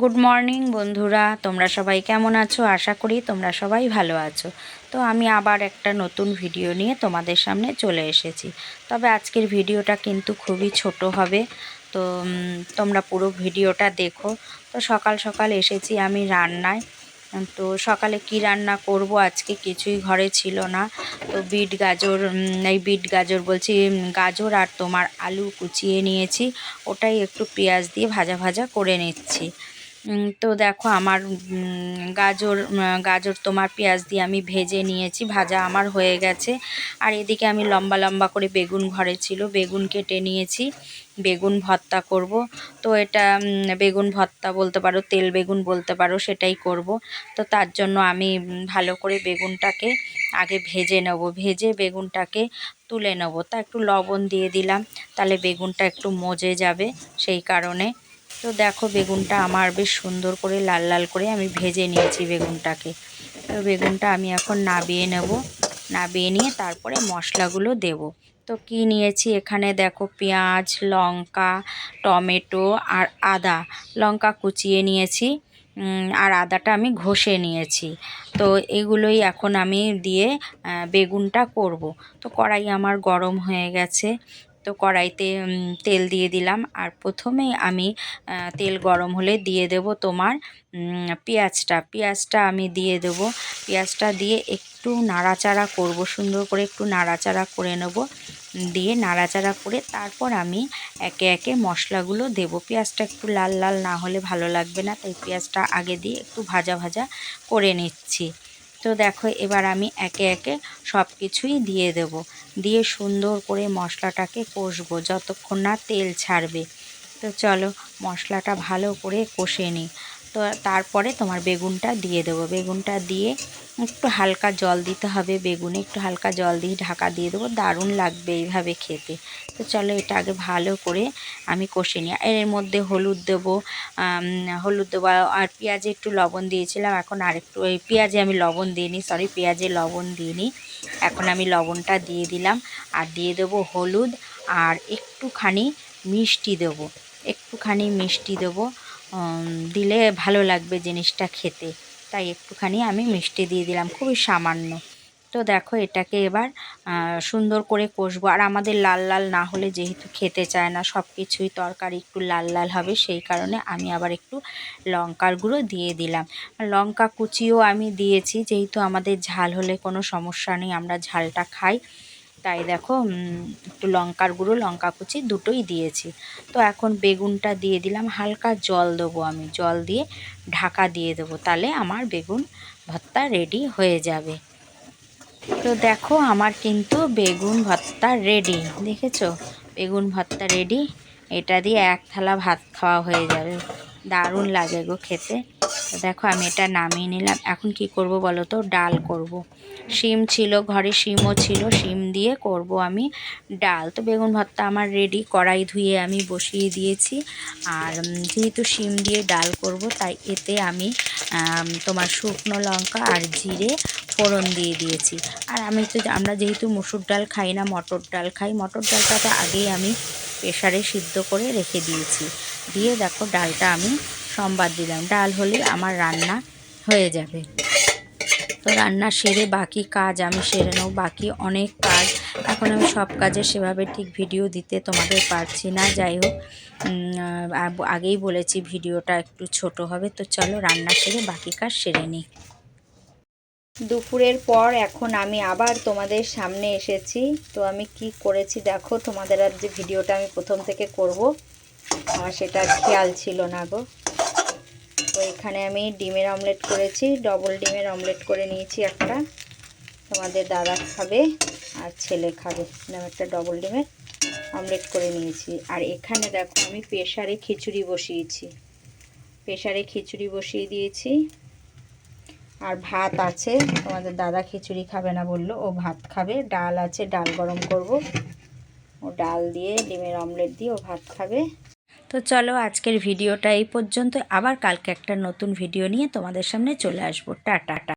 Good morning বন্ধুরা। তোমরা সবাই কেমন আছো? আশা করি তোমরা সবাই ভালো আছো। তো আমি আবার একটা নতুন ভিডিও নিয়ে তোমাদের সামনে চলে এসেছি। তবে আজকের ভিডিওটা কিন্তু খুবই ছোট হবে। তো তোমরা পুরো ভিডিওটা দেখো। তো সকাল সকাল এসেছি আমি রান্নায়। তো সকালে কি রান্না করব? আজকে কিছুই ঘরে ছিল না। তো বিট গাজর এই বিট গাজর বলছি গাজর আর তোমার আলু কুচিয়ে নিয়েছি। ওটাই একটু পেঁয়াজ দিয়ে ভাজা ভাজা করে নিচ্ছি। তো দেখো আমার গাজর গাজর তোমার পেঁয়াজ দিয়ে আমি ভেজে নিয়েছি, ভাজা আমার হয়ে গেছে। আর এদিকে আমি লম্বা লম্বা করে বেগুন ঘরে ছিল, বেগুন কেটে নিয়েছি, বেগুন ভর্তা করব। তো এটা বেগুন ভর্তা বলতে পারো, তেল বেগুন বলতে পারো, সেটাই করব। তো তার জন্য আমি ভালো করে বেগুনটাকে আগে ভেজে নেব, ভেজে বেগুনটাকে তুলে নেব। তা একটু লবণ দিয়ে দিলাম, তাহলে বেগুনটা একটু মজে যাবে, সেই কারণে তো দেখো বেগুনটা আমার বেশ সুন্দর করে লাল লাল করে আমি ভেজে নিয়েছি বেগুনটাকে। তো বেগুনটা আমি এখন নাবিয়ে নেব। নাবিয়ে নিয়ে তারপরে মশলাগুলো দেব। তো কি নিয়েছি? এখানে দেখো পেঁয়াজ, লঙ্কা, টমেটো আর আদা। লঙ্কা কুচিয়ে নিয়েছি আর আদাটা আমি ঘষে নিয়েছি। তো এগুলোই এখন আমি দিয়ে বেগুনটা করব। তো কড়াই আমার গরম হয়ে গেছে। তো কড়াইতে তেল দিয়ে দিলাম। আর প্রথমেই আমি তেল গরম হলে দিয়ে দেব তোমার পেঁয়াজটা। পেঁয়াজটা আমি দিয়ে দেব। পেঁয়াজটা দিয়ে একটু নাড়াচাড়া করব, সুন্দর করে একটু নাড়াচাড়া করে নেব। দিয়ে নাড়াচাড়া করে তারপর আমি একে একে মশলাগুলো দেব। পেঁয়াজটা একটু লাল লাল না হলে ভালো লাগবে না, তাই পেঁয়াজটা আগে দিয়ে একটু ভাজা ভাজা করে নিচ্ছি। তো দেখো, এবার আমি একে একে সব কিছুই দিয়ে দেব। দিয়ে সুন্দর করে মশলাটাকে কষবো যতক্ষণ না তেল ছাড়বে। তো চলো, মশলাটা ভালো করে কষে নিই। তো তারপরে তোমার বেগুনটা দিয়ে দেবো। বেগুনটা দিয়ে একটু হালকা জল দিতে হবে বেগুনে, একটু হালকা জল দিয়ে ঢাকা দিয়ে দেবো। দারুণ লাগবে এইভাবে খেতে। তো চলো এটা আগে ভালো করে আমি কষে নিই। এর মধ্যে হলুদ দেবো হলুদ দেবো। আর পেঁয়াজে একটু লবণ দিয়েছিলাম, এখন আরেকটু ওই পেঁয়াজে আমি লবণ দিইনি সরি পেঁয়াজে লবণ দিইনি। এখন আমি লবণটা দিয়ে দিলাম আর দিয়ে দেবো হলুদ আর একটুখানি মিষ্টি দেবো। একটুখানি মিষ্টি দেবো। দিলে ভালো লাগবে জিনিসটা খেতে। তাই একটুখানি আমি মিষ্টি দিয়ে দিলাম, খুবই সামান্য। তো দেখো এটাকে এবার সুন্দর করে কষবো। আর আমাদের লাল লাল না হলে যেহেতু খেতে চায় না সব কিছুই তরকারি একটু লাল লাল হবে, সেই কারণে আমি আবার একটু লঙ্কার গুঁড়ো দিয়ে দিলাম। লঙ্কা কুচিও আমি দিয়েছি, যেহেতু আমাদের ঝাল হলে কোনো সমস্যা নেই, আমরা ঝালটা খাই। তাই দেখো একটু লঙ্কার গুঁড়ো, লঙ্কা কুচি দুটোই দিয়েছি। তো এখন বেগুনটা দিয়ে দিলাম, হালকা জল দেবো আমি, জল দিয়ে ঢাকা দিয়ে দেবো, তাহলে আমার বেগুন ভর্তা রেডি হয়ে যাবে। তো দেখো, আমার কিন্তু বেগুন ভর্তা রেডি দেখেছ? বেগুন ভর্তা রেডি এটা দিয়ে এক থালা ভাত খাওয়া হয়ে যাবে, দারুণ লাগে গো খেতে। তো দেখো আমি এটা নামিয়ে নিলাম। এখন কি করব বলো তো? ডাল করব। শিম ছিল, ঘরে শিমও ছিল, শিম দিয়ে করব আমি ডাল। তো বেগুন ভর্তা আমার রেডি কড়াই ধুয়ে আমি বসিয়ে দিয়েছি। আর যেহেতু শিম দিয়ে ডাল করব, তাই এতে আমি তোমার শুকনো লঙ্কা আর জিরে ফোড়ন দিয়ে দিয়েছি। আর আমি তো, আমরা যেহেতু মুসুর ডাল খাই না, মটর ডাল খাই, মটর ডালটা তো আগেই আমি প্রেশারে সিদ্ধ করে রেখে দিয়েছি। দিয়ে দেখো ডালটা আমি সোমবার দিলাম। ডাল হলে আমার রান্না হয়ে যাবে। তো রান্না সেরে বাকি কাজ আমি সেরে নেব। বাকি অনেক কাজ। এখন আমি সব কাজে সেভাবে ঠিক ভিডিও দিতে তোমাদের পারছি না। যাই হোক আগেই বলেছি ভিডিওটা একটু ছোট হবে। তো চলো রান্না সেরে বাকি কাজ সেরে নিই দুপুরের পর এখন আমি আবার তোমাদের সামনে এসেছি। তো আমি কি করেছি দেখো, তোমাদের আর যে ভিডিওটা আমি প্রথম থেকে করব। আমার সেটা খেয়াল ছিল না গো। তো এখানে আমি ডিমের অমলেট করেছি ডবল ডিমের অমলেট করে নিয়েছি একটা। তোমাদের দাদা খাবে আর ছেলে খাবে, এরকম একটা ডবল ডিমের অমলেট করে নিয়েছি। আর এখানে দেখো আমি প্রেশারে খিচুড়ি বসিয়েছি। প্রেশারে খিচুড়ি বসিয়ে দিয়েছি। আর ভাত আছে, তোমাদের দাদা খিচুড়ি খাবে না বলল, ও ভাত খাবে, ডাল আছে, ডাল গরম করব। ও ডাল দিয়ে ডিমের অমলেট দিয়ে ও ভাত খাবে। তো চলো আজকের ভিডিওটা এই পর্যন্ত। আবার কালকে একটা নতুন ভিডিও নিয়ে তোমাদের সামনে চলে আসব। টাটা